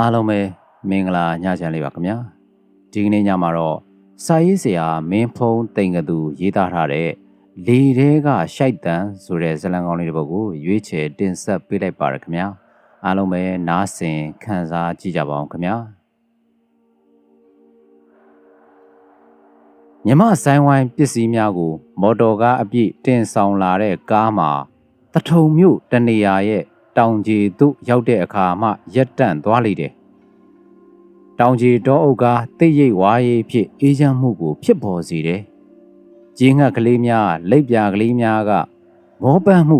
အားလုံးပဲမင်္ဂလာညချမ်းလေးပါခင်ဗျာဒီကနေ့ညမှာတော့စာရေးဆရာမင်းဖုံးတိန်ကသူရေးသားထားတဲ့လေထဲကရှိုက်တန်ဆိုတဲ့ဇာတ်လမ်းကောင်းလေးတစ်ပုဒ်ကိုရွေးချယ်တင်ဆက်ပေးလိုက်ပါရခင်ဗျာအားလုံးပဲနားဆင်ခံစားကြည့်ကြပါအောင်ခင်ဗျာမြမဆိုင်ဝိုင်းပစ္စည်းများကို မော်တော်ကားအပြည့်တင်ဆောင်လာတဲ့ကားမှာတထုံမြို့တနေရာရဲ့ တောင်ကြီးသို့ရောက်တဲ့အခါမှရက်တန့်သွားလိမ့်တယ်။တောင်ကြီးတောအုပ်ကတိတ်ရိတ်ဝါရေးဖြစ်အေးချမ်းမှုကို ဖြစ်ပေါ်စေတယ်။ကြီးငှက်ကလေးများလက်ပြကလေးများကမောပန်းမှု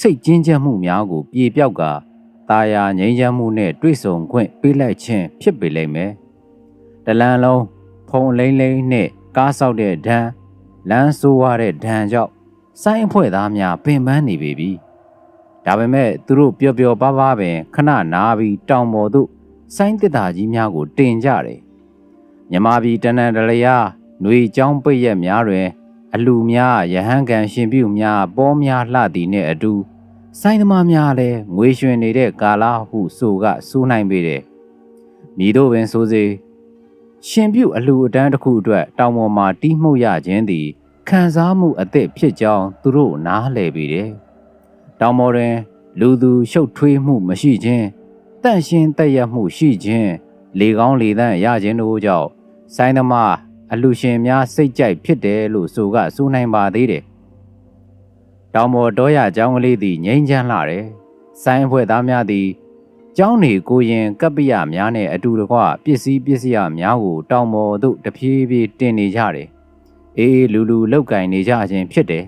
စိတ်ကျဉ်းချက်မှုများကို ပြေပြောက်ကตาယာငြိမ်းချမ်းမှုနဲ့တွေ့ဆုံခွင့်ပေးလိုက်ခြင်းဖြစ်ပေလိမ့်မယ်။တလန်လုံးဖုံလိမ့်လိမ့်နဲ့ကားဆောက်တဲ့ဒဏ်လမ်းဆိုးရတဲ့ဒဏ်ကြောင့်စိုင်းအဖွဲ့သားများပင်ပန်းနေပေပြီ။ ဒါပေမဲ့သူတို့ပျော်ပျော်ပါးပါးပင်ခဏနားပြီးတောင်ပေါ်သို့ဆိုင်းတစ်တာကြီးများကိုတင်ကြတယ်မြမပြည်တနန်တလျာຫນွေချောင်းပိတ်ရက်များတွင် အလူများရဟန်းကန်ရှင်ပြုများပေါများလှသည်နှင့်အတူဆိုင်းသမားများလည်းငွေရွှင်နေတဲ့ကာလဟုဆိုကစိုးနိုင်ပေတယ်မိတို့ပင်ဆိုစေရှင်ပြုအလူအတန်းတစ်ခုအတွက်တောင်ပေါ်မှာတီးမှုတ်ရခြင်းသည်ခံစားမှုအသစ်ဖြစ်ကြောင်းသူတို့နားလည်ပေတယ် တောင်ပေါ်တွင် လူသူရှုပ်ထွေးမှုမရှိခြင်းတန့်ရှင်းတက်ရမှုရှိခြင်းလေကောင်းလေသန့်ရခြင်းတို့ကြောင့်ဆိုင်းသမားအလူရှင်များစိတ်ကြိုက်ဖြစ်တယ်လို့ဆိုကဆိုနိုင်ပါသေးတယ်။တောင်ပေါ်တောရကျောင်းကလေးသည်ငိမ့်ချမ်းလာတယ်။ဆိုင်းဖွဲ့သားများသည်ကျောင်းနေကိုရင်ကပ္ပိယများနဲ့အတူတကွပစ္စည်းပစ္စည်းများကိုတောင်ပေါ်သို့တဖြည်းဖြည်းတင်နေကြတယ်။အေးလူလူလောက်ကင်နေကြခြင်းဖြစ်တယ်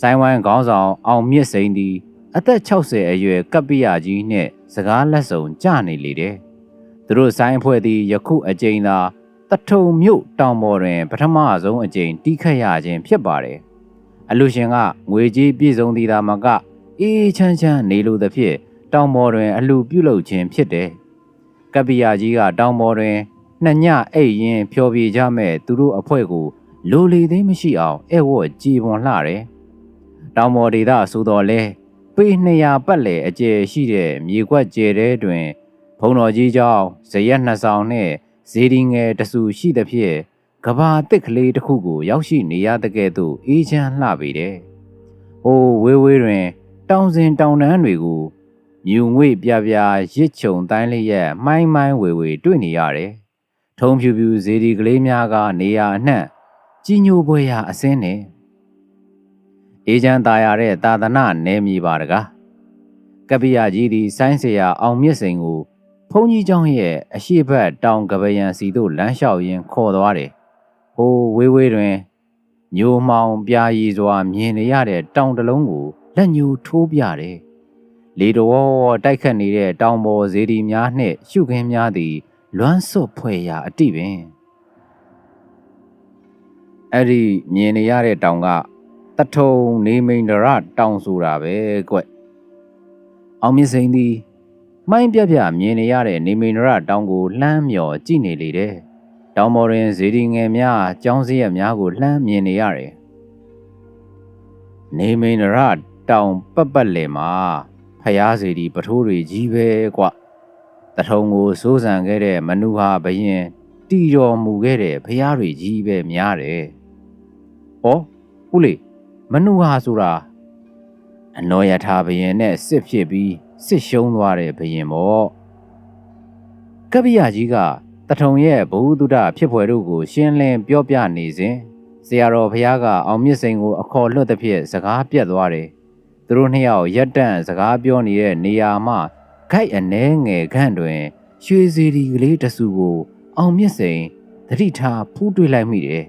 ဆိုင်းဝိုင်းခေါင်းဆောင်အောင်မြင့်စိန်သည်အသက်60အရွယ်ကပ္ပိယကြီးနှင့်စကားလက်ဆောင်ကြနေလေတယ်။သူတို့ဆိုင်းအဖွဲ့သည်ယခုအကြိမ်သာတထုံမြို့တောင်ပေါ်တွင် ပထမဆုံးအကြိမ်တီးခတ်ရခြင်းဖြစ်ပါတယ်။အလူရှင်ကငွေကြီးပြည့်စုံသည်သာမကအေးချမ်းချမ်းနေလိုသဖြင့်တောင်ပေါ်တွင် အလူပြုလုပ်ခြင်းဖြစ်တယ်။ကပ္ပိယကြီးကတောင်ပေါ်တွင်နှစ်ညအိတ်ရင်ဖျော်ပြကြမဲ့သူတို့အဖွဲ့ကိုလိုလေသေးမရှိအောင်အဲ့ဝတ်ကြည်ပွန်လှတယ်။ တောင်ပေါ်ဒေသဆိုတော်လဲပေ200ပတ်လည်အကျယ်ရှိတဲ့မြေကွက်ကျယ်တဲ့တွင် ဘုံတော်ကြီးကျောင်းဇရက်နှစ်ဆောင်နှင့်ဇေဒီငယ်တဆူရှိသဖြင့်ကဘာတစ်ကလေးတစ်ခုကို ရောက်ရှိနေရတဲ့ကဲ့သို့အေးချမ်းလှပေတယ်။ဟိုဝေးဝေးတွင် တောင်စဉ်တောင်တန်းတွေကိုမြူငွေပြပြရစ်ချုံတိုင်းလေးရဲ့မိုင်းမိုင်းဝေဝေတွေ့နေရတယ်။ထုံဖြူဖြူဇေဒီကလေးများကနေရာအနှံ့ကြီးညိုပွဲရာအစင်းနဲ့ အေးချမ်းသာရတဲ့သာသနာနယ်မြေပါတကားကပိယကြီးသည်ဆိုင်းเสียအောင်မြင့်စိန်ကိုဘုန်းကြီးเจ้าရဲ့အရှိတ်တောင်ကပယံစီသို့လမ်းလျှောက်ရင်းခေါ်သွားတယ်။ဟိုဝေးဝေးတွင်ညိုမှောင်ပြာရည်စွာမြင်နေရတဲ့တောင်တလုံးကိုလက်ညှိုးထိုးပြတယ်။လေတော်တိုက်ခတ်နေတဲ့တောင်ပေါ်ဇေဒီများနှင့်ရှုခင်းများသည် လွမ်းစွတ်ဖွဲ့ရာအတိပင်အဲ့ဒီမြင်နေရတဲ့တောင်က တထုံနေမိန်ဒရတောင်ဆိုတာပဲကွအောင်မြင့်စိန်သည်မိုင်းပြပြမြင်နေရတဲ့နေမိန်ဒရတောင်ကိုလှမ်းမြော်ကြည့်နေလေတယ်တောင်ပေါ်တွင်ဇေဒီငယ်များကျောင်းစည်းရများကိုလှမ်းမြင်နေရတယ်နေမိန်ဒရတောင်ပတ်ပတ်လည်မှာဖျားစီဒီပထိုးတွေကြီးပဲကွတထုံကိုစိုးစံခဲ့တဲ့မနုဟာဘရင်တီတော်မူခဲ့တဲ့ဖျားတွေကြီးပဲများတယ်။ဟောဦးလေး မနုဟာဆိုတာအနောယထာဘယင်နဲ့စစ်ဖြစ်ပြီးစစ်ရှုံးသွားတဲ့ဘယင်ပေါ့ကပ္ပိယကြီးကတထုံရဲ့ဘုဟုတုဒဖြစ်ဖွယ်တို့ကိုရှင်းလင်းပြောပြနေစဉ်ဆရာတော်ဘုရားကအောင်မြင့်စိန်ကိုအခေါ်လွှတ်သဖြင့်စကားပြတ်သွားတယ်သူတို့နှစ်ယောက်ရက်တန့်စကားပြောနေတဲ့နေရာမှာခိုက်အနှဲငယ်ခန့်တွင် ရွှေစီဒီကလေးတစုကို အောင်မြင့်စိန်သတိထားဖူးတွေ့လိုက်မိတယ်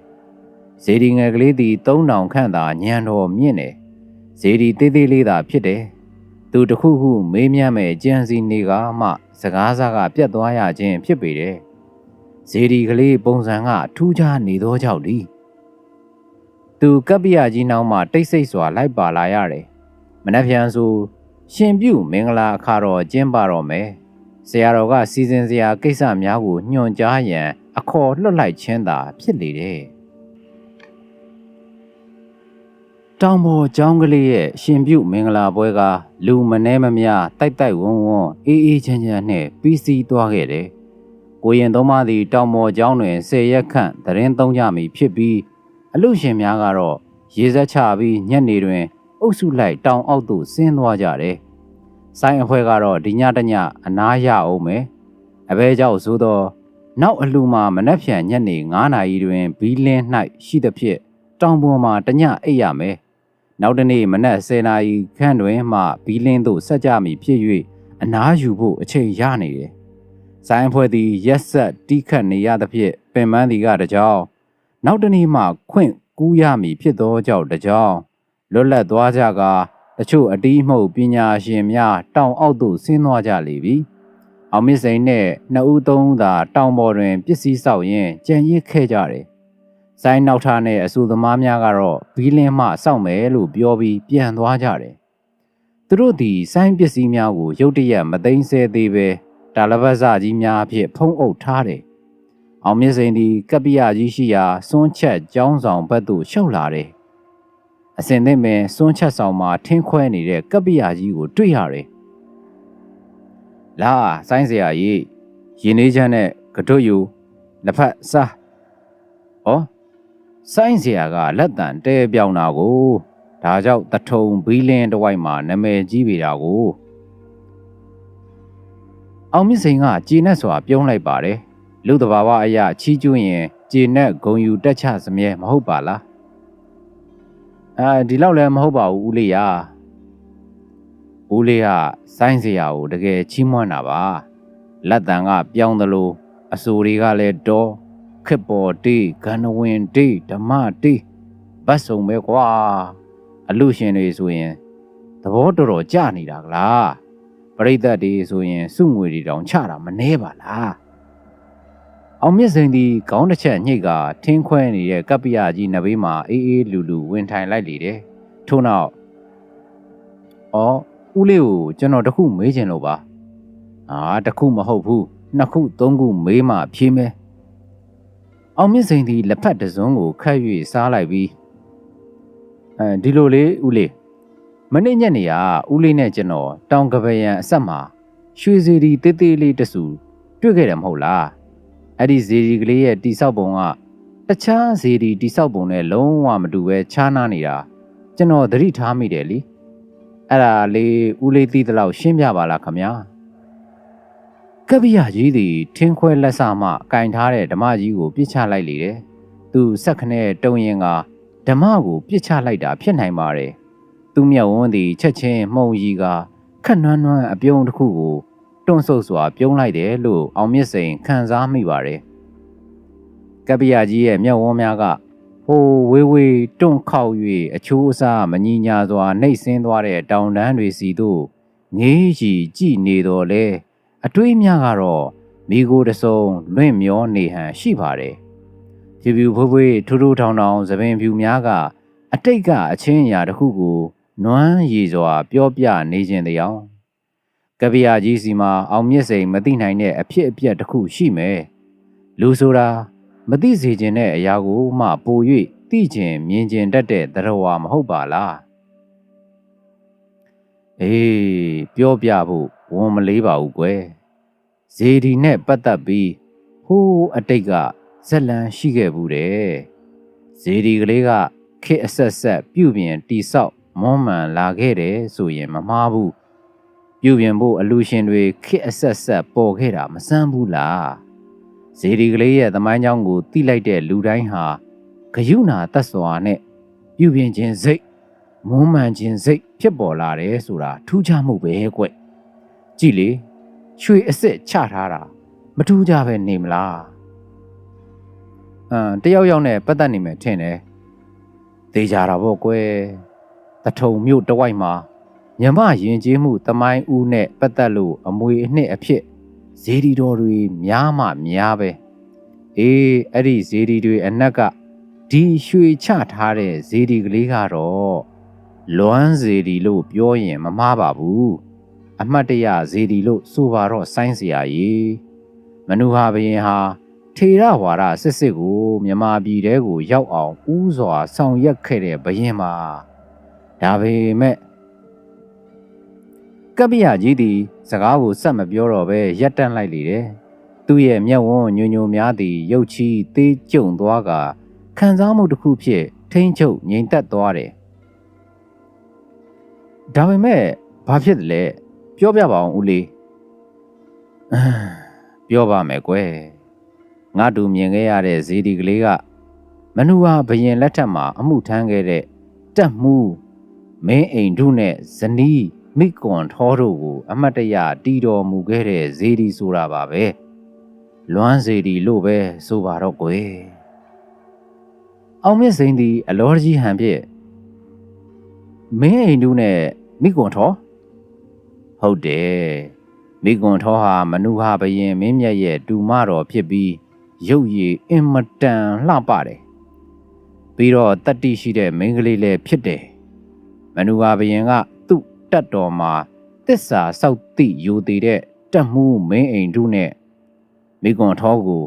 ဇေဒီငယ်ကလေးသည်သုံးတောင်ခန့်သာညံတော်မြင့်တယ်ဇေဒီသေးသေးလေးသာဖြစ်တယ်သူတခုခုမေးမြန်းမဲ့ကြံစီနေကမှ စကားစားကပြတ်သွားရခြင်းဖြစ်ပေတယ်ဇေဒီကလေးပုံစံကထူးခြားနေသောကြောင့်ဒီသူကပ္ပိယကြီးနောက်မှတိတ်ဆိတ်စွာလိုက်ပါလာရတယ်မနှက်ဖြန်ဆိုရှင်ပြုမင်္ဂလာအခါတော်ကျင်းပတော်မယ်ဆရာတော်ကစီစဉ်စရာကိစ္စများကိုညွှန်ကြားရန် အခေါ်လွှတ်လိုက်ခြင်းသာဖြစ်လေတယ် တောင်ပေါ်ကျောင်းကလေးရဲ့ရှင်ပြုမင်္ဂလာပွဲကလူမနှဲမမြတိုက်တိုက်ဝန်းဝန်းအေးအေးချမ်းချမ်းနဲ့ပြီးစီးသွားခဲ့တယ်။ကိုရင်သုံးပါးသည်တောင်ပေါ်ကျောင်းတွင်ဆယ်ရက်ခန့်သရင်သုံးကြမည်ဖြစ်ပြီးအလူရှင်များကတော့ရေစက်ချပြီးညက်နေတွင် အုပ်စုလိုက်တောင်အောက်သို့ဆင်းသွားကြတယ်။ဆိုင်အဖွဲကတော့ဒီညတညအနားရအောင်မယ်။အဘဲကြောင့်သို့သောနောက်အလူမှာမနှက်ဖြန်ညက်နေ9နာရီတွင်ဘီလင်း၌ရှိသဖြင့်တောင်ပေါ်မှာတညအိပ်ရမယ်။ နောက်တနေ့မနက်10နာရီခန့်တွင်မှဘီလင်းသို့ဆက်ကြမည်ဖြစ်၍အနားယူဖို့အချိန်ရနေတယ်။ဆိုင်အဖွဲ့သည်ရက်ဆက်တီးခတ်နေရသဖြင့်ပင်ပန်းသည်ကတကြောင်နောက်တနေ့မှခွင့်ကူးရမည်ဖြစ်သောကြောင့်တကြောင်လွတ်လပ်သွားကြကာတချို့အတီးမှုပညာရှင်များတောင်အောက်သို့ဆင်းသွားကြလေပြီ။အောင်မစ်စိန်နှင့်နှစ်ဦးသုံးဦးသာတောင်ပေါ်တွင်ပစ္စည်းဆောက်ရင်းကြံရစ်ခဲ့ကြတယ်။ ဆိုင်နောက်ထားနဲ့အဆူသမားများကတော့ဘီလင်းမှစောက်မယ်လို့ပြောပြီးပြန်သွားကြတယ်။သူတို့သည်ဆိုင်ပစ္စည်းများကိုရုတ်တရက်မသိမ်းဆဲသေးပဲတာလပတ်စကြီးများအဖြစ်ဖုံးအုပ်ထားတယ်။အောင်မြင့်စိန်သည်ကပ္ပိယကြီးရှိရာစွန်းချက်ကျောင်းဆောင်ဘက်သို့ရှောက်လာတယ်။အစင်သင့်ပင်စွန်းချက်ဆောင်မှာထင်းခွဲနေတဲ့ကပ္ပိယကြီးကိုတွေ့ရတယ်။လာဆိုင်းစရာကြီးရင်လေးချမ်းနဲ့ကတွတ်ယူလက်ဖက်စား။ဩ ဆိုင်းစရာကလက်တန်တဲပြောင်းတာကိုဒါကြောင့်တထုံဘီလင်းတဝိုက်မှာနာမည်ကြီးပေတာကိုအောင်မြင့်စိန်ကကျေနပ်စွာပြုံးလိုက်ပါတယ်။လူတဘာဝအရာချီးကျူးရင်ကျေနပ်ဂုံယူတက်ချစမြဲမဟုတ်ပါလား။အဲဒီလောက်လည်းမဟုတ်ပါဘူးဦးလေးရ။ဦးလေးကဆိုင်းစရာကိုတကယ်ချီးမွမ်းတာပါ။လက်တန်ကပြောင်းသလိုအဆူတွေကလည်းတော့ ခက်ပေါ်တေးဂန္နဝင်တေးဓမ္မတေးဘတ်စုံပဲကွာအလူရှင်တွေဆိုရင်သဘောတော်တော်ကြနေတာကလားပရိသတ်တွေဆိုရင်စုငွေတွေတောင်ချတာမနှဲပါလားအောင်မြင့်စိန်ဒီခေါင်းတစ်ချက်ညှိကထင်းခွဲနေတဲ့ကပ္ပိယကြီးနဘေးမှာအေးအေးလူလူဝင်ထိုင်လိုက်လေတယ်ထို့နောက်အော်ဦးလေးကိုကျွန်တော်တခုမေးချင်လို့ပါအာတခုမဟုတ်ဘူးနှစ်ခုသုံးခုမေးမှဖြေးမယ် အောင်မြင့်စိန်ဒီလက်ဖက်တစုံကိုခတ်၍စားလိုက်ပြီးအဲဒီလိုလေးဦးလေးမနေ့ညနေကဦးလေးနဲ့ကျွန်တော်တောင်ကပယံအဆက်မှာရွှေစီဒီတေးသေးလေးတဆူတွေ့ခဲ့တယ်မဟုတ်လားအဲ့ဒီဇီဒီကလေးရဲ့တိဆောက်ပုံကတခြားဇီဒီတိဆောက်ပုံနဲ့လုံးဝမတူပဲခြားနာနေတာကျွန်တော်သတိထားမိတယ်လीအဲ့ဒါလေးဦးလေးသိသလောက်ရှင်းပြပါလားခမညာ ကပ္ပိယကြီးသည်ထင်းခွဲလက်စမှကင်ထားတဲ့ဓမ္မကြီးကိုပြစ်ချလိုက်လေတယ်သူဆက်ခနဲ့တုံရင်ကဓမ္မကိုပြစ်ချလိုက်တာဖြစ်နိုင်ပါတယ်သူမျက်ဝန်းသည်ချက်ချင်းမှုံရီကခက်နွမ်းနွမ်းအပြုံးတစ်ခုကိုတွန့်ဆုတ်စွာပြုံးလိုက်တယ်လို့အောင်မြင့်စိန်ခံစားမိပါတယ်ကပ္ပိယကြီးရဲ့မျက်ဝန်းများကဟိုဝေးဝေးတွန့်ခေါက်၍အချိုးအစားမညီညာစွာနှိပ်ဆင်းသွားတဲ့တောင်တန်းတွေစီသို့ငေးရီကြည်နေတော်လဲ အတွေးများကတော့မိကိုတစုံလွင့်မျောနေဟန်ရှိပါတယ်ဖြူဖြူဖွေးဖွေးထူးထူးထောင်ထောင်သပင်ဖြူများကအတိတ်ကအချင်းအရာတစ်ခုကိုနွမ်းရည်စွာ ပြောပြနေခြင်းတရားကပ္ပိယကြီးစီမှာအောင်မြင့်စိန်မသိနိုင်တဲ့အဖြစ်အပျက်တစ်ခုရှိမယ်လူဆိုတာမသိစေခြင်းတဲ့အရာကိုမှပို၍သိခြင်းမြင်ခြင်းတတ်တဲ့သရဝါမဟုတ်ပါလားအေးပြောပြဖို့ဝန်မလေးပါဘူးကွယ် ဇေဒီနဲ့ပတ်သက်ပြီးဟိုးအတိတ်ကဇက်လန်ရှိခဲ့ဘူးတဲ့ဇေဒီကလေးကခေအဆက်ဆက်ပြုပြင်တိဆောက်မွမ်းမံလာခဲ့တယ်ဆိုရင်မမှားဘူးပြုပြင်ဖို့အလူရှင်တွေခေအဆက်ဆက်ပေါ်ခဲ့တာမဆန်းဘူးလားဇေဒီကလေးရဲ့သမိုင်းကြောင်းကိုတိလိုက်တဲ့လူတိုင်းဟာဂယုဏတတ်စွာနဲ့ပြုပြင်ခြင်းစိတ်မွမ်းမံခြင်းစိတ်ဖြစ်ပေါ်လာတယ်ဆိုတာထူးခြားမှုပဲကွကြည်လေ ရွှေအစ်စ်ချထားတာမထူးကြပဲနေမလားအမ်တယောက်ယောက်နဲ့ပတ်သက်နေမယ်ထင်တယ်သေးကြတာပေါ့ကွယ်တထုံမြို့တဝိုက်မှာမြမရင်ကျေးမှုတမိုင်းဦးနဲ့ပတ်သက်လို့အမွေအနှစ်အဖြစ်ဇေဒီတော်တွေများမှများပဲအေးအဲ့ဒီဇေဒီတွေအနက်ကဒီရွှေချထားတဲ့ဇေဒီကလေးကတော့လွမ်းဇေဒီလို့ပြောရင်မမှားပါဘူး အမှတ်တရဇေဒီလို့ဆိုပါတော့ဆိုင်းစရာကြီးမနုဟာဘရင်ဟာထေရဝါဒစစ်စစ်ကိုမြမပြည်တဲကိုရောက်အောင်ဥစွာဆောင်ရက်ခဲ့တဲ့ဘရင်မှာဒါပေမဲ့ကပ္ပိယကြီးသည်စကားကိုဆက်မပြောတော့ဘဲရက်တန့်လိုက်လေတယ်သူ့ရဲ့မျက်ဝန်းညိုညိုများသည်ရုတ်ချီသေးကျုံသွားကခံစားမှုတစ်ခုဖြင့်ထိမ့်ချုပ်ငြိမ်သက်သွားတယ်ဒါပေမဲ့ဘာဖြစ်တယ်လဲ ပြောပြပါအောင်ဦးလေးအမ်ပြောပါမယ်ကွယ်ငါတူမြင်ခဲ့ရတဲ့ဇေဒီကလေးကမနူဟာဘယင်လက်ထက်မှာအမှုထမ်းခဲ့တဲ့တက်မှုမင်းအိမ်ထုနဲ့ဇနီးမိကွန်ထောတို့ကို အမတ်တရတီတော်မူခဲ့တဲ့ဇေဒီဆိုတာပါပဲလွမ်းဇေဒီလို့ပဲဆိုပါတော့ကွယ်အောင်မြင့်စိန်သည်အလောကြီးဟန်ဖြင့်မင်းအိမ်ထုနဲ့မိကွန်ထော ဟုတ်တယ်မိကွန်ထောဟာမနူဟာဘယင်မင်းမြတ်ရဲ့တူမတော်ဖြစ်ပြီးရုပ်ရည်အင်မတန်လှပတယ်ပြီးတော့တတ္တိရှိတဲ့မိန်းကလေးလည်းဖြစ်တယ်မနူဟာဘယင်ကသူ့တက်တော်မှာတစ္ဆာစောက်တိယူတည်တဲ့တက်မှုမင်းအိမ်ထုနဲ့မိကွန်ထောကို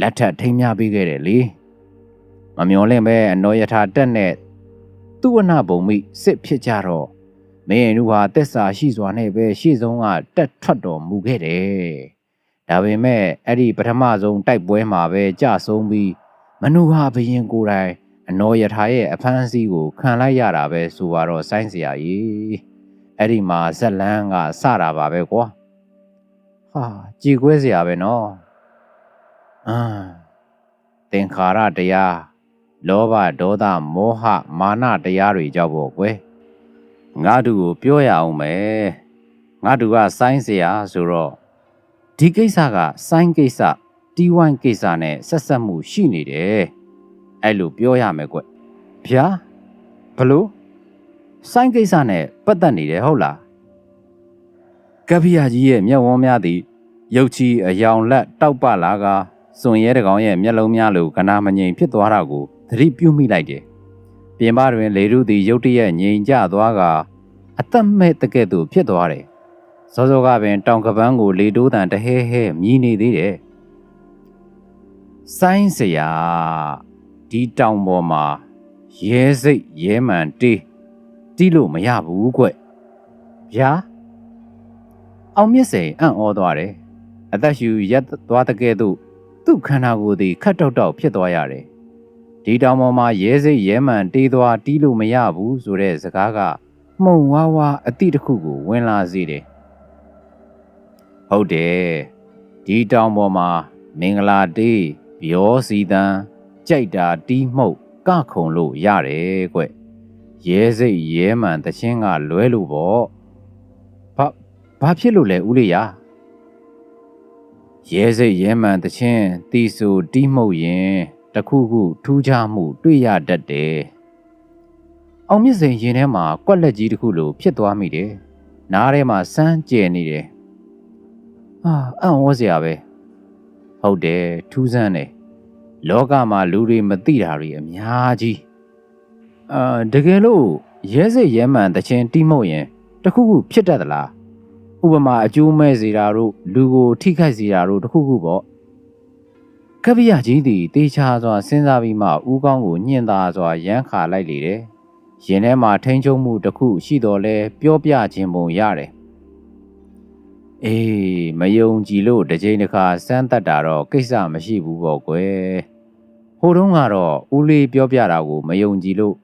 လက်ထပ်ထိမ်းမြပေးခဲ့တယ်လေမမျော်လင့်ပဲအနောယထာတက်နဲ့သူ့ဝနဘုံမိစစ်ဖြစ်ကြတော့ မင်းတို့ဟာတက်စာရှိစွာနဲ့ပဲရှေ့ဆုံးကတက်ထွက်တော်မူခဲ့တယ်။ဒါပေမဲ့အဲ့ဒီပထမဆုံးတိုက်ပွဲမှာပဲကြဆုံးပြီးမနုဟာဘရင်ကိုယ်တိုင်အနောယထာရဲ့အဖမ်းအဆီးကိုခံလိုက်ရတာပဲဆိုတော့ဆိုင်းစရာကြီး။အဲ့ဒီမှာဇက်လန်းကစတာပါပဲကွာ။ဟာကြည်ကွဲစရာပဲနော်။အမ်သင်္ခါရတရားလောဘဒေါသမောဟမာနတရားတွေကြောင့်ပေါ့ကွယ် ငါတို့ကိုပြောရအောင်မယ်ငါတို့ကဆိုင်းเสียဆိုတော့ဒီကိစ္စကဆိုင်းကိစ္စတီးဝိုင်းကိစ္စနဲ့ဆက်ဆက်မှုရှိနေတယ်အဲ့လိုပြောရမယ်ကွဗျာဘလို့ဆိုင်းကိစ္စနဲ့ပတ်သက်နေတယ်ဟုတ်လားကပ္ပိယကြီးရဲ့မျက်ဝန်းများသည်ရုပ်ချီအယောင်လက်တောက်ပလာကစွန်ရဲတကောင်ရဲ့မျက်လုံးများလိုကနာမငြိမ်ဖြစ်သွားတာကိုသတိပြုမိလိုက်တယ် ပြင်ပတွင် လေရုသည် ရုတ်တရက်ငြိမ်ကျသွားကအသက်မဲ့တကဲ့သို့ဖြစ်သွားတယ်။စောစောကပင်တောင်ကပန်းကို လေတိုးတန်တဟဲဟဲမြည်နေသေးတယ်။ဆိုင်းစရာဒီတောင်ပေါ်မှာရဲစိတ်ရဲမှန်တေးတီးလို့မရဘူးကွ။ဗျာအောင်မြင့်စိန်အံ့ဩသွားတယ်။အသက်ရှူရက်သွားတကဲ့သို့သူ့ခန္ဓာကိုယ်သည်ခတ်တောက်တောက်ဖြစ်သွားရတယ်။ ဒီတောင်ပေါ်မှာရဲစိတ်ရဲမှန်တေးသွားတီးလို့မရဘူးဆိုတဲ့စကားကမှုံဝါးဝါအတိတစ်ခုကိုဝင်လာစေတယ်ဟုတ်တယ်ဒီတောင်ပေါ်မှာမင်္ဂလာတေးပြောစီတန်းကြိုက်တာတီးမှုတ်ကခုံလို့ရတယ်ကွရဲစိတ်ရဲမှန်တချင်းကလွဲလို့ပေါ့ဘာဘာဖြစ်လို့လဲဦးလေးရရဲစိတ်ရဲမှန်တချင်းတီးဆူတီးမှုတ်ရင် တခုခုထူးခြားမှု တွေ့ရတတ်တယ်။အောင်မြင့်စိန်ရင်ထဲမှာကွက်လက်ကြီးတစ်ခုလိုဖြစ်သွားမိတယ်။နားထဲမှာစမ်းကြဲနေတယ်။ဟာအံ့ဩစရာပဲ။ဟုတ်တယ်ထူးဆန်းတယ်။လောကမှာလူတွေမသိတာတွေအများကြီး။အာတကယ်လို့ရဲစိတ်ရဲမှန်တခြင်းတီးမှုတ်ရင်တခုခုဖြစ်တတ်သလား။ဥပမာအကျိုးမဲ့စေတာတို့လူကိုထိခိုက်စေတာတို့တခုခုပေါ့။ ကပ္ပိယကြီးသည်တေချာစွာစဉ်းစားပြီးမှဦးကောင်းကိုညှင်သာစွာရမ်းခါလိုက်လေတယ်။ရင်ထဲမှာထိန်ချုံမှုတစ်ခုရှိတော်လဲပြောပြခြင်းပုံရတယ်။အေးမယုံကြည်လို့တစ်ချိန်တစ်ခါစမ်းသက်တာတော့ကိစ္စမရှိဘူးပေါ့ကွယ်။ဟိုတုန်းကတော့ဦးလေးပြောပြတာကိုမယုံကြည်လို့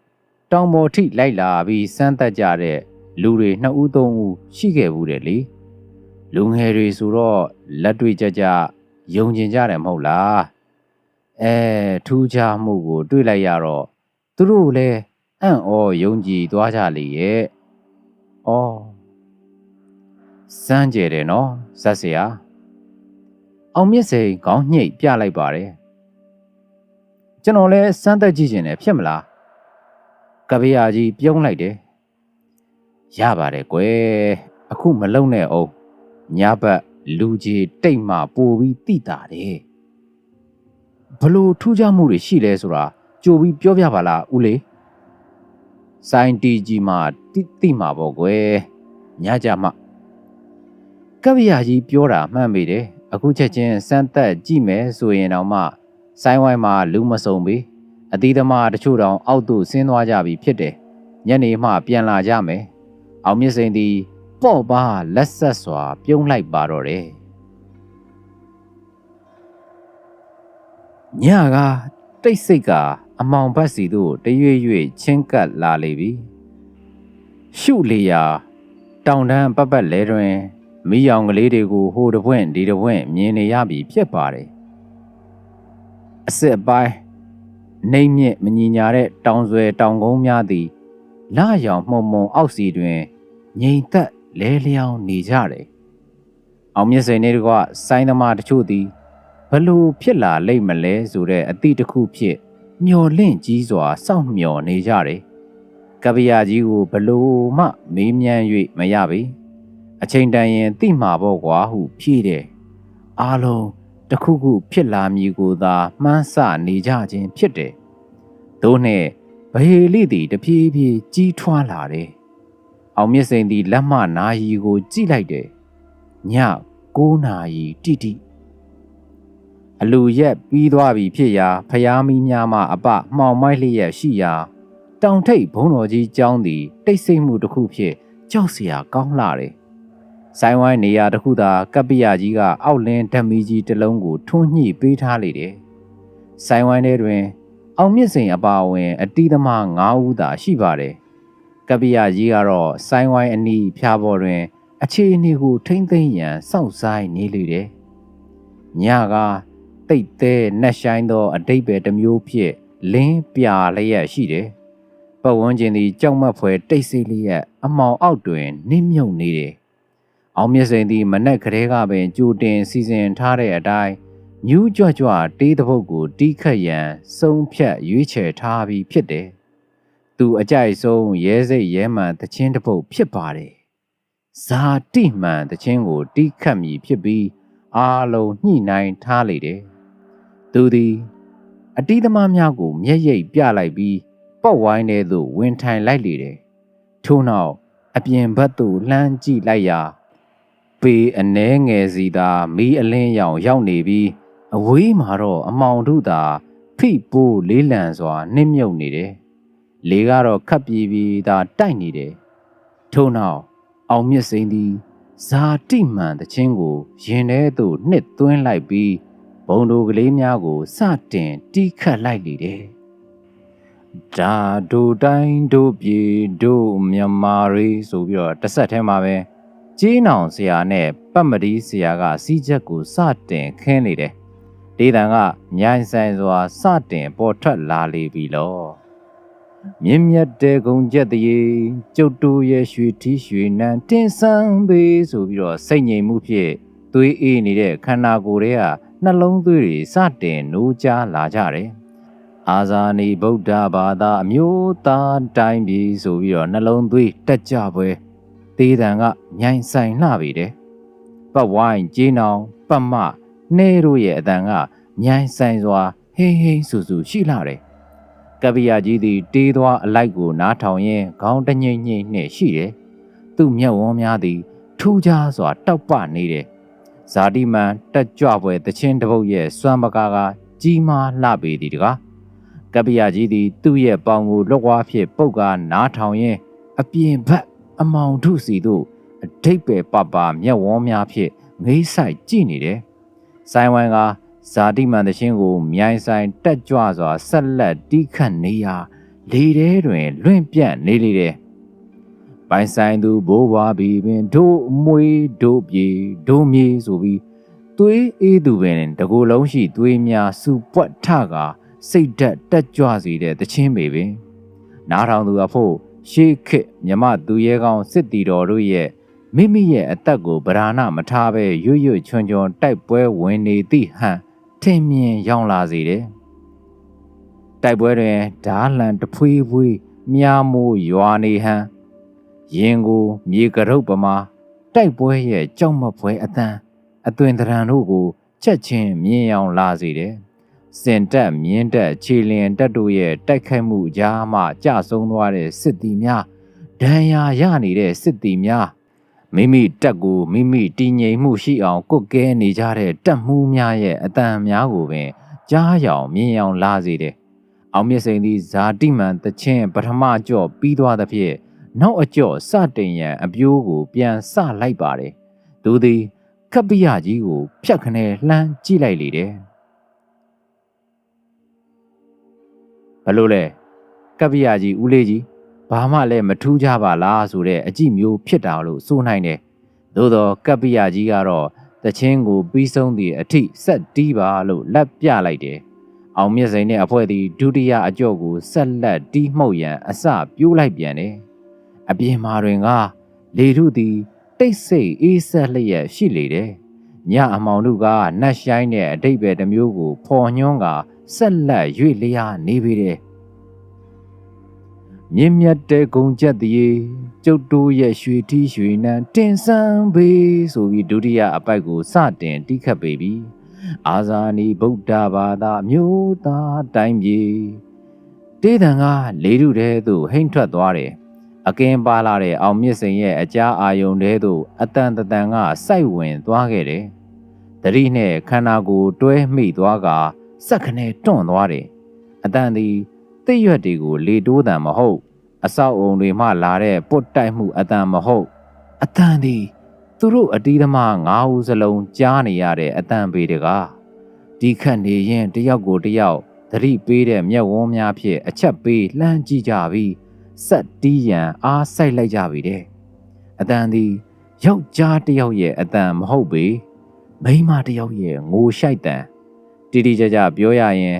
တောင်ပေါ်ထိလိုက်လာပြီးစမ်းသက်ကြတဲ့လူတွေနှစ်ဦးသုံးဦးရှိခဲ့ဘူးတယ်လေ။လူငယ်တွေဆိုတော့လက်တွေ့ကြကြ ယုံကျင်ကြတယ်မဟုတ်လားအဲထူးခြားမှုကို တွေ့လိုက်ရတော့သူတို့လည်းအံ့ဩယုံကြည်သွားကြလေရဲ့ဩစမ်းကြတယ်နော်ဇက်စရာအောင်မြင့်စိန်ခေါင်းညှိတ်ပြလိုက်ပါတယ်ကျွန်တော်လည်းစမ်းသက်ကြည့်ခြင်းနဲ့ဖြစ်မလားကပ္ပယာကြီးပြုံးလိုက်တယ်ရပါတယ်ကွယ်အခုမလုံနဲ့အောင်ညဘက် လူကြီးတိတ်မှပိုပြီးတိတာတယ်ဘလို့ထူးခြားမှုတွေရှိလဲဆိုတာကြိုပြီးပြောပြပါလားဦးလေးစိုင်းတီကြီးမှတိတိမှာပေါ့ကွယ်ညကြမှကပ္ပယာကြီးပြောတာမှန်ပေတယ်အခုချက်ချင်းစမ်းသက်ကြည့်မယ်ဆိုရင်တော့မှဆိုင်းဝိုင်းမှာလူမစုံပြီအသီးသမားတချို့တောင်အောက်သို့ဆင်းသွားကြပြီဖြစ်တယ်ညနေမှပြန်လာကြမယ်အောင်မြင့်စိန်သည် ပေါ့ပါလက်ဆက်စွာ ပြုံးလိုက်ပါတော့တယ်ညကတိတ်ဆိတ်ကအမောင်ဘတ်စီတို့တရွေ့ရွေ့ချင်းကပ်လာလေပြီရှုလျာတောင်တန်းပတ်ပတ်လဲတွင်မိယောင်ကလေးတွေကိုဟိုတပွင့်ဒီတပွင့်မြင်နေရပြီဖြစ်ပါတယ်အစ်စ်ပိုင်းနှိမ့်မြင့်မညီညာတဲ့တောင်ဆွဲတောင်ကုန်းများသည်လာရောင်မှုံမှုံအောက်စီတွင်ငြိမ်သက် လဲလျောင်းနေကြတယ်အောင်မြင့်စိန်တွေကစိုင်းသမားတချို့သည်ဘလို့ဖြစ်လာလိမ့်မလဲဆိုတဲ့အသည့်တစ်ခုဖြစ်မျော်လင့်ကြီးစွာစောင့်မျှော်နေကြတယ်ကပ္ပယကြီးကိုဘလို့မှမေးမြန်း၍မရပေအချိန်တန်ရင်တိမှာပေါ့ကွာဟုဖြေတယ်အားလုံးတခုခုဖြစ်လာမည်ကိုသာမှန်းဆနေကြခြင်းဖြစ်တယ်။သို့နှင့်ဗဟေလိသည်တဖြည်းဖြည်းကြီးထွားလာတယ်။ အောင်မြင့်စိန်သည်လက်မနာရီကို ကြည့်လိုက်တယ်။ည9နာရီတိတိအလူရက်ပြီးသွားပြီဖြစ်ရာဖျားမီးများမှအပမှောင်မိုက်လျက်ရှိရာတောင်ထိပ်ဘုံတော်ကြီးကျောင်းသည်တိတ်ဆိတ်မှုတစ်ခုဖြင့်ကြောက်စရာကောင်းလာတယ်။ဆိုင်ဝိုင်းနေရာတစ်ခုသာကပ္ပိယကြီးကအောက်လင်းဓမီကြီးတစ်လုံးကိုထွန်းညှိပေးထားလေတယ်။ဆိုင်ဝိုင်းထဲတွင် အောင်မြင့်စိန်အပါအဝင် အတီးသမား9ဦးသာရှိပါတယ်။ ကပ္ပိယကြီးကတော့ဆိုင်ဝိုင်းအနီးဖျားပေါ်တွင် အခြေအနေကိုထိမ့်သိမ့်ရန်စောင့်ဆိုင်နေလေတယ်။ညကတိတ်သေးနှက်ဆိုင်သောအတိတ်ပဲတစ်မျိုးဖြစ်လင်းပြလျက်ရှိတယ်။ပတ်ဝန်းကျင်သည်ကြောက်မက်ဖွယ်တိတ်ဆိတ်လျက်အမောင်အောက်တွင်နစ်မြုပ်နေတယ်။အောင်မြင့်စိန်သည်မနက်ကလေးကပင်ကြိုတင်စီစဉ်ထားတဲ့အတိုင်းညူးကြွကြွတေးတပုတ်ကိုတီးခတ်ရန်စုံဖြတ်ရွေးချယ်ထားပြီးဖြစ်တယ်။ သူအကြိုက်ဆုံးရဲစိတ်ရဲမှန်တခြင်းတပုတ်ဖြစ်ပါတယ်။ဇာတိမှန်တခြင်းကိုတီးခတ်မိဖြစ်ပြီးအားလုံးညှိနှိုင်းထားလေတယ်။သူသည်အတီးသမားများကို မျက်ရိပ်ပြလိုက်ပြီးပေါ့ဝိုင်းထဲသို့ဝင်ထိုင်လိုက်လေတယ်။ထို့နောက်အပြင်ဘက်သို့လှမ်းကြည့်လိုက်ရာပေအနှဲငယ်စီသာမီးအလင်းရောင်ရောက်နေပြီးအဝေးမှာတော့အမောင်တို့သာဖိပိုးလေးလံစွာနှိမ့်မြုပ်နေတယ်။ လေကတော့ခပ်ပြေးပြေးသာတိုက်နေတယ်။ထို့နောက်အောင်မြင့်စိန်သည်ဇာတိမှန်တခြင်းကိုရင်ထဲသို့နှစ်သွင်းလိုက်ပြီးဘုံတို့ကလေးများကိုစတင်တီးခတ်လိုက်လေတယ်။ဒါဒိုတိုင်းဒိုပြေဒိုမြန်မာရီဆိုပြီးတော့တစ်ဆက်ထဲမှာပဲကြေးနောင်ဆရာနဲ့ပတ်မဒီဆရာကစီးချက်ကိုစတင်ခင်းနေတယ်။ဒေသံကမြိုင်ဆိုင်စွာစတင်ပေါ်ထွက်လာလေပြီလော။ မြင့်မြတ်တဲ့ကုံကြက်တရေကျုပ်တို့ရဲ့ရွှေထီးရွှေနံတင်ဆန်းပေးဆိုပြီးတော့စိတ်ငြိမ်မှုဖြင့်သွေးအေးနေတဲ့ခန္ဓာကိုယ်တွေကနှလုံးသွေးတွေစတင်နိုးကြားလာကြတယ်။အာဇာနည်ဗုဒ္ဓဘာသာအမျိုးသားတိုင်းပြည်ဆိုပြီးတော့နှလုံးသွေးတက်ကြပွဲသေးတံကမြိုင်ဆိုင်လှပြီတဲ့။ပတ်ဝိုင်းကြေးနောင်ပတ်မနှဲတို့ရဲ့အတန်ကမြိုင်ဆိုင်စွာဟိဟိဆူဆူရှိလာတယ်။ ကပ္ပိယကြီးသည်တေးသွားအလိုက်ကိုနားထောင်ရင်းခေါင်းတငိမ့်ငိမ့်နဲ့ရှိတယ်။သူ့မျက်ဝန်းများသည် ထူးခြားစွာ တောက်ပနေတယ်ဇာတိမန်တက်ကြွပွဲတချင်းတပုတ်ရဲ့စွမ်းပကားကကြီးမားလှပေသည်တကားကပ္ပိယကြီးသည် သူ့ရဲ့ပေါင်ကိုလွတ်ဝါဖြစ်ပုတ်ကားနားထောင်ရင်းအပြင်ဘက်အမောင်ထုစီတို့အထိတ်ပဲပပမျက်ဝန်းများဖြင့်ငိမ့်ဆိုင်ကြည့်နေတယ်ဆိုင်ဝိုင်းက ဇာတိမန်တချင်းကို မြိုင်ဆိုင်တက်ကြွစွာဆက်လက်တီးခတ်နေရာလေထဲတွင်လွင့်ပြန့်နေလေတယ်ပိုင်ဆိုင်သူဘိုးဘွားပြီးပင်တို့အမွေတို့ပြေတို့မြေဆိုပြီးသွေးအေးသူပင်တကူလုံးရှိသွေးများစုပွက်ထကစိတ်ဓာတ်တက်ကြွစေတဲ့တခြင်းပေပင်နားထောင်သူအဖို့ရှေးခေတ်မြမသူရဲကောင်းစစ်တီတော်တို့ရဲ့မိမိရဲ့အသက်ကိုဗราဏမထားဘဲရွရွချွန်ချွန်တိုက်ပွဲဝင်နေသည့်ဟန် ထင်မြင်ရောက်လာစေတယ်တိုက်ပွဲတွင်ဓာလန်တဖွေးဖွေးမြားမိုးရွာနေဟန်ရင်ကိုမြေကရုပ်ပမာတိုက်ပွဲရဲ့ကြောက်မပွဲအတန်အသွင်တရံတို့ကိုချက်ချင်းမြင်အောင်လာစေတယ်။စင်တက်မြင်းတက်ခြေလျင်တက်တို့ရဲ့တိုက်ခိုက်မှုကြားမှကြဆုံးသွားတဲ့စစ်သည်များဒဏ်ရာရနေတဲ့စစ်သည်များ မိမိတက်ကိုမိမိတည်ငြိမ်မှုရှိအောင်ကုတ်ကဲနေကြတဲ့တက်မှုများရဲ့အတန်များကိုပင်ကြားရောင်မြင်အောင်လာစေတယ်အောင်မြင့်စိန်သည်ဇာတိမန်တချင်းပထမကြော့ပြီးသွားသဖြင့်နောက်အကြော့စတင်ရန်အပြိုးကိုပြန်ဆလိုက်ပါတယ်သူသည်ခပ်ပိယကြီးကိုဖြတ်ခနဲလှမ်းကြည့်လိုက်လေတယ်ဘလို့လဲကပ္ပိယကြီးဦးလေးကြီး ဘာမှလည်းမထူးကြပါလားဆိုတဲ့အကြည့်မျိုးဖြစ်တာလို့ဆိုနိုင်တယ်သို့တော့ကပ္ပိယကြီးကတော့တချင်းကိုပြီးဆုံးသည့်အထိဆက်တီးပါလို့လက်ပြလိုက်တယ်အောင်မြင့်စိန်နဲ့အဖွဲ့သည်ဒုတိယအကြော့ကိုဆက်လက်တီးမှုတ်ရန်အစပြိုးလိုက်ပြန်တယ်အပြင်မာတွင်ကလေထုသည်တိတ်ဆိတ်အေးဆက်လျက်ရှိလေတယ်ညအမောင်တို့ကနတ်ရှိုင်းတဲ့အတိတ်ပဲတစ်မျိုးကိုဖော်ညွှန်းကဆက်လက်၍လျားနေပေတယ် မြင့်မြတ်တဲ့ဂုံချက်တည်းကျုပ်တို့ရဲ့ရွှေထီးရွှေနံတင်ဆန်းပေဆိုပြီးဒုတိယအပိုက်ကိုစတင်တိခတ်ပေပြီအာဇာနည်ဗုဒ္ဓဘာသာမျိုးသားတိုင်းပြည်တေးတန်ကလေးထုတဲသို့ဟိမ့်ထွက်သွားတယ်အကင်းပါလာတဲ့အောင်မြင့်စိန်ရဲ့အကြားအာယုံတဲသို့အတန်တတန်ကစိုက်ဝင်သွားခဲ့တယ်တတိနဲ့ခန္ဓာကိုယ်တွဲမိသွားကစက်ခနဲ့တွန့်သွားတယ်အတန်သည် သိရွက်တွေကိုလေတိုးတံမဟုတ် အဆောက်အုံတွေမှလာတဲ့ပုတ်တိုက်မှုအတန်မဟုတ်အတန်သည်သူတို့အတီးသမားငါးဦးစလုံးကြားနေရတဲ့အတန်ပေတကားဒီခတ်နေရင်တယောက်ကိုတယောက်သတိပေးတဲ့မျက်ဝန်းများဖြင့်အချက်ပေးလှမ်းကြည့်ကြပြီးဆက်တီးရန်အားစိုက်လိုက်ကြပြီတဲ့အတန်သည်ယောက်ျားတယောက်ရဲ့အတန်မဟုတ်ပေမိန်းမတယောက်ရဲ့ငိုရှိုက်တန်တိတိကျကျပြောရရင်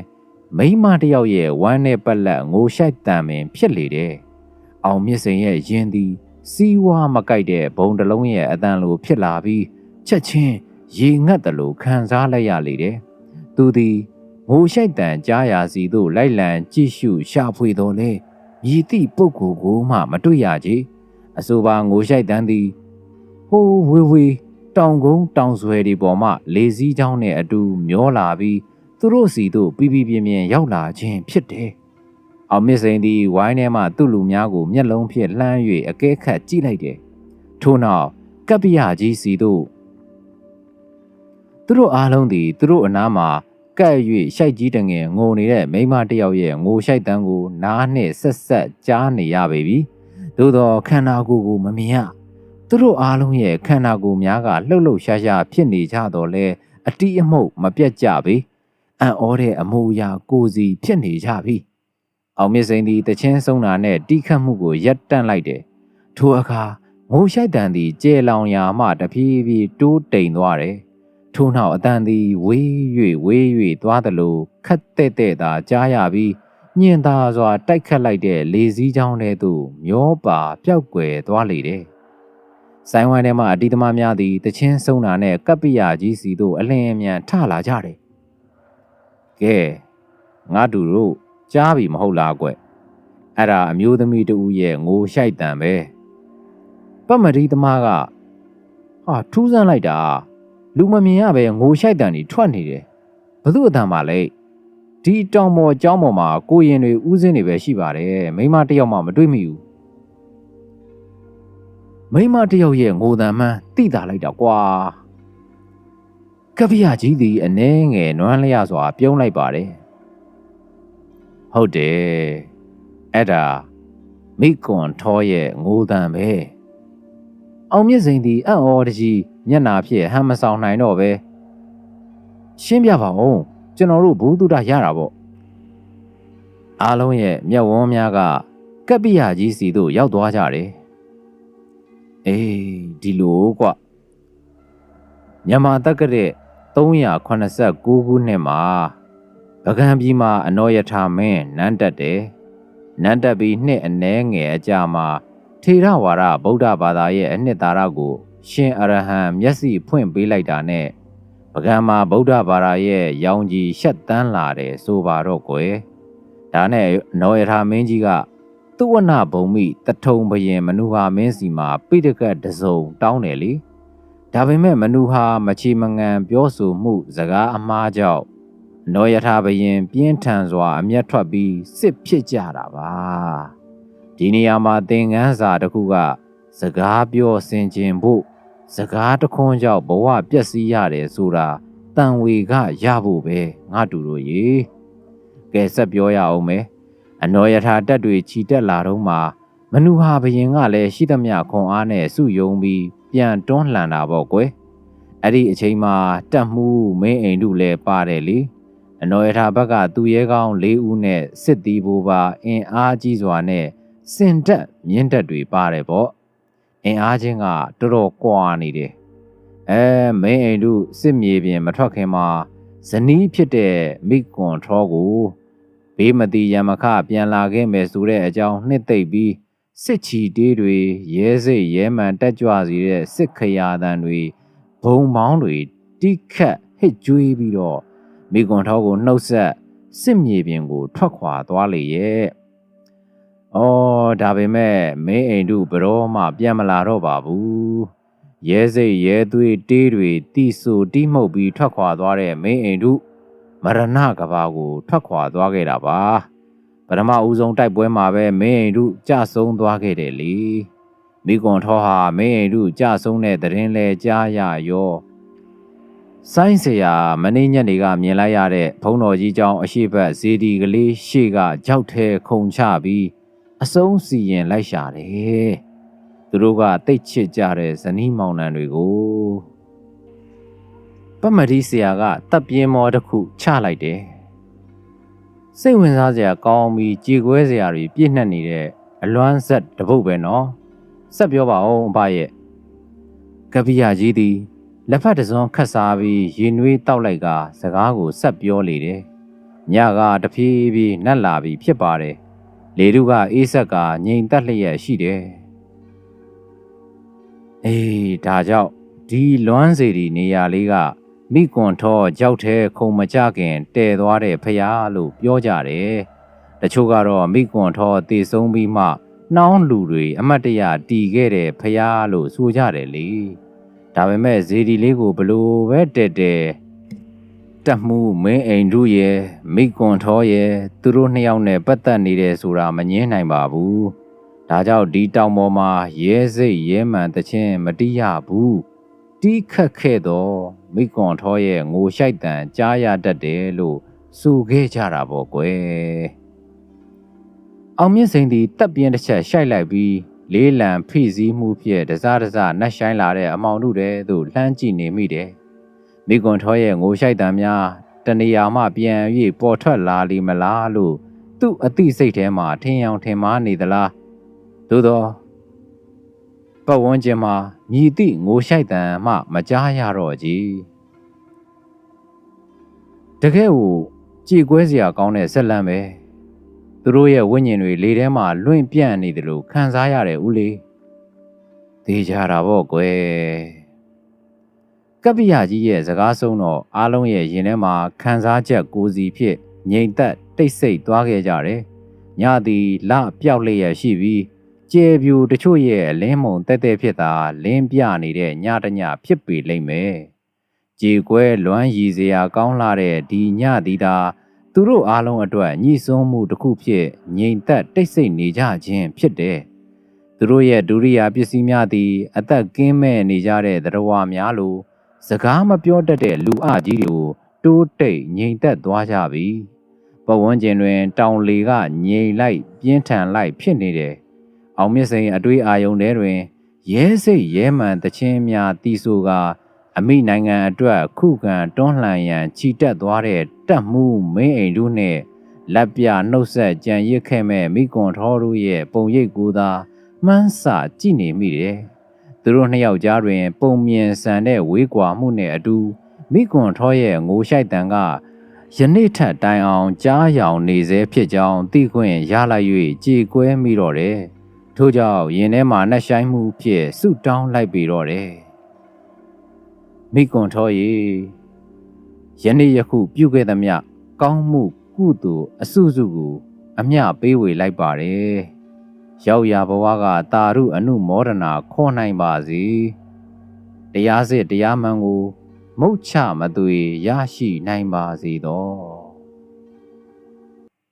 မိန်းမတယောက်ရဲ့ဝမ်းနဲ့ပက်လက်ငိုရှိုက်တန်ပင်ဖြစ်လေတယ်။အောင်မြင့်စိန်ရဲ့ယင်သည်စီးဝါမကိုက်တဲ့ဘုံတလုံးရဲ့အတန်လိုဖြစ်လာပြီးချက်ချင်းရေငတ်တယ်လို့ခံစားလိုက်ရလေတယ်။သူသည်ငိုရှိုက်တန်ကြားရာစီသို့လိုက်လံကြည့်ရှုရှာဖွေတော်လဲမြည်သည့်ပုဂ္ဂိုလ်ကိုမှမတွေ့ရကြ။အဆိုပါငိုရှိုက်တန်သည်ဟိုးဝေဝေတောင်ကုန်းတောင်ဆွဲဒီပေါ်မှလေစည်းချောင်းနဲ့အတူမျောလာပြီး သူတို့စီတို့ပြပြပြင်းပြင်းရောက်လာခြင်းဖြစ်တယ်။အောင်မြင့်စိန်သည်ဝိုင်းထဲမှသူ့လူများကိုမျက်လုံးဖြင့်လှမ်း၍အကဲခတ်ကြည့်လိုက်တယ်။ထို့နောက်ကပ္ပိယကြီးစီတို့သူတို့အားလုံးသည်သူတို့အနားမှာကပ်၍ရှိုက်ကြီးတငယ်ငိုနေတဲ့မိမတယောက်ရဲ့ငိုရှိုက်တန်းကိုနားနှင့်ဆက်ဆက်ကြားနေရပေပြီ။သို့သောခန္ဓာကိုယ်ကိုမမြင်ရ။သူတို့အားလုံးရဲ့ခန္ဓာကိုယ်များကလှုပ်လှုပ်ရှားရှားဖြစ်နေကြတော့လဲအတိအမှုတ်မပြတ်ကြပေ။ အံ့ဩတဲ့အမှုအရာကိုစီဖြစ်နေကြပြီ။အောင်မြင့်စိန်သည်တချင်းဆုံးတာနဲ့တီးခတ်မှုကိုရပ်တန့်လိုက်တယ်။ထိုအခါငိုရှိုက်တန်သည်ကျဲလောင်ရာမှတဖြည်းဖြည်းတိုးတိမ်သွားတယ်။ထို့နောက်အတန်သည်ဝေး၍ဝေး၍သွားသလိုခက်တဲ့တဲ့သာကြားရပြီးညင်သာစွာတိုက်ခတ်လိုက်တဲ့လေစည်းချောင်းထဲသို့မျောပါပျောက်ကွယ်သွားလေတယ်။ဆိုင်ဝိုင်းထဲမှအတီးသမားများသည်တချင်းဆုံးတာနဲ့ကပ္ပိယကြီးစီသို့အလင်းအမြန်ထလာကြတယ် ကဲငါတို့တို့ကြားပြီမဟုတ်လားကွအဲ့ဒါအမျိုးသမီးတူရဲ့ငိုရှိုက်တံပဲပတ်မရီသမားကဟာထူးဆန်းလိုက်တာလူမမြင်ရပဲငိုရှိုက်တံတွေထွက်နေတယ်ဘသူအတန်ပါလဲဒီတောင်ပေါ်ကျောင်းပေါ်မှာကိုရင်တွေဥစဉ်တွေပဲရှိပါတယ်မိမတယောက်မှမတွေ့မိဘူးမိမတယောက်ရဲ့ငိုတံမှန်းတိတာလိုက်တာကွာ ကပ္ပိယကြီးသည်အနှဲငယ်နွမ်းလျစွာ ပြုံးလိုက်ပါတယ်ဟုတ်တယ်အဲ့ဒါမိကွန်ထောရဲ့ငိုတံပဲအောင်မြင့်စိန်သည်အံ့ဩတကြီးမျက်နာဖြင့်ဟမ်းမဆောင်နိုင်တော့ပဲရှင်းပြပါဦးကျွန်တော်တို့ဘူးတုဒရတာပေါ့အားလုံးရဲ့မျက်ဝန်းများကကပ္ပိယကြီးစီသို့ရောက်သွားကြတယ်အေးဒီလိုကွမြန်မာတက္ကတဲ့ 389ခုနှစ်မှာပကံပြည်မှာအနောယထာမင်းနန်းတက်တယ်နန်းတက်ပြီးနှစ်အနည်းငယ်အကြာမှာထေရဝါဒဗုဒ္ဓဘာသာရဲ့အနှစ်သာရကိုရှင်အရဟံမျက်စိဖွင့်ပေးလိုက်တာနဲ့ပကံမှာဗုဒ္ဓဘာသာရဲ့ရောင်ကြီးရှက်တန်းလာတယ်ဆိုပါတော့ကွယ်ဒါနဲ့အနောယထာမင်းကြီးကသူဝနဘုံမိတထုံဘယင်မနုဟာမင်းစီမှာပိဋကတ်တစုံတောင်းတယ်လေ။ ဒါပေမဲ့မနူဟာမချီမငန်ပြောဆိုမှု စကားအမှားကြောင့်နောယထာဘရင် ပြင်းထန်စွာ အမျက်ထွက်ပြီးစစ်ဖြစ်ကြတာပါဒီနေရာမှာသင်ငန်းစာတစ်ခုက စကားပြောဆင်ခြင်ဖို့စကားတခွန်းကြောင့်ဘဝပျက်စီးရတယ်ဆိုတာတန်ဝေကရဖို့ပဲငါတူတို့ရေကဲဆက်ပြောရအောင်မယ်အနော်ယထာတက်တွေခြိတက်လာတော့မှမနူဟာဘရင်ကလည်းရှိသမျှခွန်အားနဲ့စုယုံပြီး ပြန်တွန်းလှန်တာပေါ့ကွယ်အဲ့ဒီအချိန်မှာတက်မှုမင်းအိမ်တို့လည်းပါတယ်လေအနော်ယထာဘက်ကသူရဲကောင်း၄ဦးနဲ့စစ်သည်ဘိုးပါအင်အားကြီးစွာနဲ့စင်တက်မြင့်တက်တွေပါတယ်ပေါ့အင်အားချင်းကတော်တော်ကွာနေတယ်အဲမင်းအိမ်တို့စစ်မြေပြင်မထွက်ခင်မှာဇနီးဖြစ်တဲ့မိကွန်ထောကိုဘေးမတိရမခပြန်လာခဲ့မယ်ဆိုတဲ့အကြောင်းနှစ်သိပ်ပြီး စစ်ချီတေးတွေရဲစိတ်ရဲမှန်တက်ကြွစီတဲ့စစ်ခရာတန်တွေဘုံမောင်းတွေတိခတ်ဟစ်ကြွေးပြီးတော့မိကွန်ထောကိုနှုတ်ဆက်စစ်မြေပြင်ကို ထွက်ခွာသွားလေရဲ့။အော်ဒါပေမဲ့မင်းအိမ်တို့ဘရောမှပြန်မလာတော့ပါဘူး။ရဲစိတ်ရဲသွေးတေးတွေတီဆူတီးမှုတ်ပြီးထွက်ခွာသွားတဲ့မင်းအိမ်တို့မရဏကဘာကို ထွက်ခွာသွားခဲ့တာပါ ပထမဦးဆုံးတိုက်ပွဲမှာပဲမင်းအိမ်တို့ကြဆုံးသွားခဲ့တယ်လေမိကွန်ထောဟာမင်းအိမ်တို့ကြဆုံးတဲ့တရင်လဲကြားရရောဆိုင်းစရာမင်းညက်တွေကမြင်လိုက်ရတဲ့ဘုံတော်ကြီးကြောင့်အရှိတ်ဇေဒီကလေးရှေ့ကကြောက်ထဲခုန်ချပြီးအဆုံးစီရင်လိုက်ရှာတယ်သူတို့ကတိတ်ချစ်ကြတဲ့ဇနီးမောင်နှံတွေကိုပမတိဆရာကတပ်ပြင်းမောတစ်ခုချလိုက်တယ် စိတ်ဝင်စားစရာကောင်းပြီးကြေကွဲစရာတွေပြည့်နှက်နေတဲ့အလွမ်းဆက်တပုတ်ပဲနော်ဆက်ပြောပါဦးအဖရဲ့ကပိယကြီးသည်လက်ဖက်တစုံခတ်စားပြီးရင်နွေးတောက်လိုက်ကစကားကိုဆက်ပြောလေတယ်ညကတဖြည်းဖြည်းနတ်လာပြီးဖြစ်ပါတယ်လေတုကအေးဆက်ကငြိမ်သက်လျက်ရှိတယ်အေးဒါကြောင့်ဒီလွမ်းစီဒီနေရာလေးက မိကွန်ထောကြောက်ထဲခုံမကြခင်တဲသွားတဲ့ဖျားလို့ပြောကြတယ်။တချို့ကတော့မိကွန်ထောတည်ဆုံးပြီးမှနှောင်းလူတွေအမတ်တရတီခဲ့တဲ့ဖျားလို့ဆိုကြတယ်လေ။ဒါပေမဲ့ဇေဒီလေးကိုဘလို့ပဲတဲတဲတက်မှုမင်းအိမ်တို့ရဲ့မိကွန်ထောရဲ့သူတို့နှစ်ယောက်နဲ့ပတ်သက်နေတယ်ဆိုတာမငင်းနိုင်ပါဘူး။ဒါကြောင့်ဒီတောင်ပေါ်မှာရဲစိတ်ရဲမှန်တခြင်းမတိရဘူး။တီးခတ်ခဲ့တော့ မိကွန်ထောရဲ့ငိုရှိုက်တန်ကြားရတတ်တယ်လို့ဆိုခဲ့ကြတာပေါ့ကွယ်အောင်မြင့်စိန်သည်တပ်ပြင်းတစ်ချက်ရှိုက်လိုက်ပြီးလေးလံဖိစည်းမှုဖြင့်တစားတစားနှက်ဆိုင်လာတဲ့အမောင်တို့တဲ့သို့လှမ်းကြည့်နေမိတယ်မိကွန်ထောရဲ့ငိုရှိုက်တန်များတနေရာမှပြန်၍ပေါ်ထွက်လာလိမလားလို့သူ့အသိစိတ်ထဲမှာထင်အောင်ထင်မှားနေသလားသို့သော ပတ်ဝန်းကျင်မှာမြည်သည့်ငိုရှိုက်တံမှမကြားရတော့ကြီးတကယ်ကိုကြည်ကွဲစရာကောင်းတဲ့ဇက်လန်းပဲသူတို့ရဲ့ဝိညာဉ်တွေလေထဲမှာလွင့်ပြန့်နေတယ်လို့ခံစားရတယ်ဦးလေးသိကြတာပေါ့ကွယ်ကပ္ပိယကြီးရဲ့စကားဆုံးတော့အားလုံးရဲ့ရင်ထဲမှာခံစားချက်ကိုစီဖြစ်ငြိမ်သက်တိတ်ဆိတ်သွားခဲ့ကြတယ်ညသည်လပျောက်လျက်ရှိပြီး ကျဲပြူတချို့ရဲ့လင်းမုံတက်တက်ဖြစ်တာလင်းပြနေတဲ့ညတညဖြစ်ပေလိမ့်မယ်။ကြေကွဲလွမ်းရည်စရာကောင်းလာတဲ့ဒီညသည်သာသူတို့အားလုံးအတွက်ညှိစွန်းမှုတစ်ခုဖြစ်ငြိမ်သက်တိတ်ဆိတ်နေကြခြင်းဖြစ်တယ်။သူတို့ရဲ့ဒုရိယာပစ္စည်းများသည် အသက်ကင်းမဲ့နေကြတဲ့သရဝများလိုစကားမပြောတတ်တဲ့လူအကြီးတွေကိုတိုးတိတ်ငြိမ်သက်သွားကြပြီ။ပဝန်းကျင်တွင် တောင်လေကငြိမ်လိုက်ပြင်းထန်လိုက်ဖြစ်နေတယ် အောင်မြင့်စိန်အတွေးအာယုံထဲတွင်ရဲစိတ်ရဲမှန်တခြင်းများတီးဆိုကအမိနိုင်ငံအတွက်ခုခံတွန်းလှန်ရန်ခြိတက်သွားတဲ့တပ်မှုမင်းအိမ်တို့နှင့်လက်ပြနှုတ်ဆက်ကြံရစ်ခဲ့မဲ့မိကွန်ထောတို့ရဲ့ပုံရိပ်ကိုသာမှန်းဆကြည့်နေမိတယ်။သူတို့နှစ်ယောက်ကြားတွင် ပုံမြင်ဆန်တဲ့ဝေးကွာမှုနဲ့အတူမိကွန်ထောရဲ့ငိုရှိုက်တန်ကယနေ့ထက်တိုင်အောင်ကြားရောင်နေစေဖြစ်ကြောင်းသိခွင့်ရလိုက်၍ကြည်ကွဲမိတော့တယ်။ ထို့ကြောင့်ရင်ထဲမှာနှက်ဆိုင်မှုဖြင့်ဆုတောင်းလိုက်ပြီးတော့တယ်မိကွန်ထောရေယနေ့ယခုပြုခဲ့သမျှကောင်းမှုကုသိုလ်အစုစုကို အမျှပေးဝေလိုက်ပါတယ်ရောက်ရဘဝကတာရုအနုမောဒနာခေါ်နိုင်ပါစေတရားစစ်တရားမှန်ကို မုတ်ချမသွေရရှိနိုင်ပါစေတော့